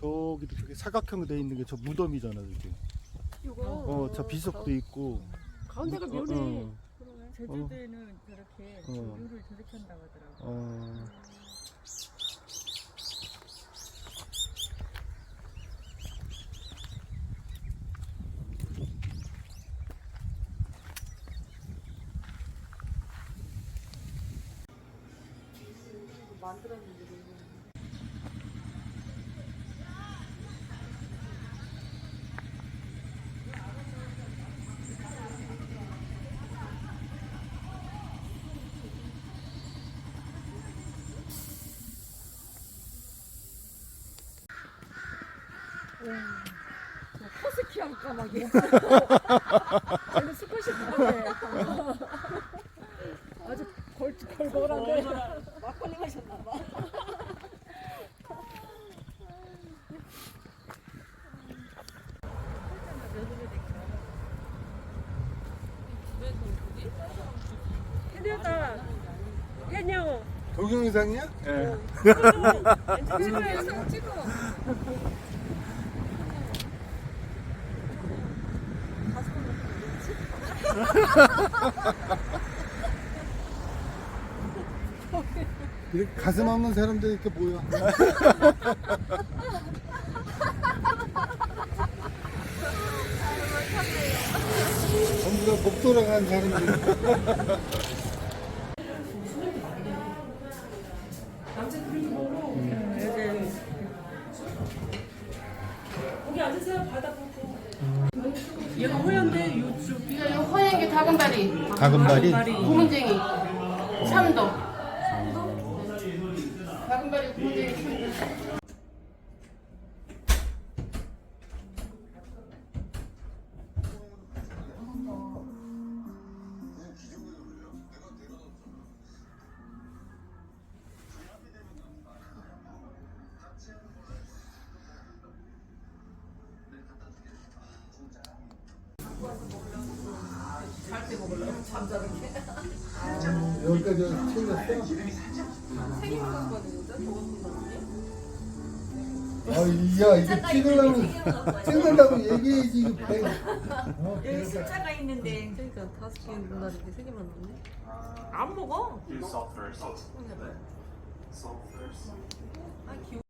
저기도 저기 사각형으로 돼 있는 게 저 무덤이잖아 저기. 이거 어, 저 비석도 있고. 가운데가 어, 묘네. 어, 그러네. 제주도에는 저렇게 어. 조류를 저렇게 한다고 하더라고. 어. 허스키 할까 막 이래. 저는 수컷이 다네. 아주 골 골골한데. 막걸리 마셨나 봐. 해녀다. 해녀. 동영상이야? 예. 찍어 찍어. 이렇게 가슴 없는 사람들이 이렇게 모여. 전부 다목 돌아간 사람들. 얘가 호연데 요쪽 이거 허연기 다금바리, 다금바리? 고문쟁이, 참도. 다금바리, 고문쟁이, 참 도. 여기까지 챙겼어? 아, 야, 이거 찍으려고, 찍으려고 얘기해야지, 이거 배. 어, 여기 숫자가 있는데 그러니까 다섯 개 누나 이렇게 세 개만 넣네 안 먹어 Do salt first. Salt first. 아 귀여워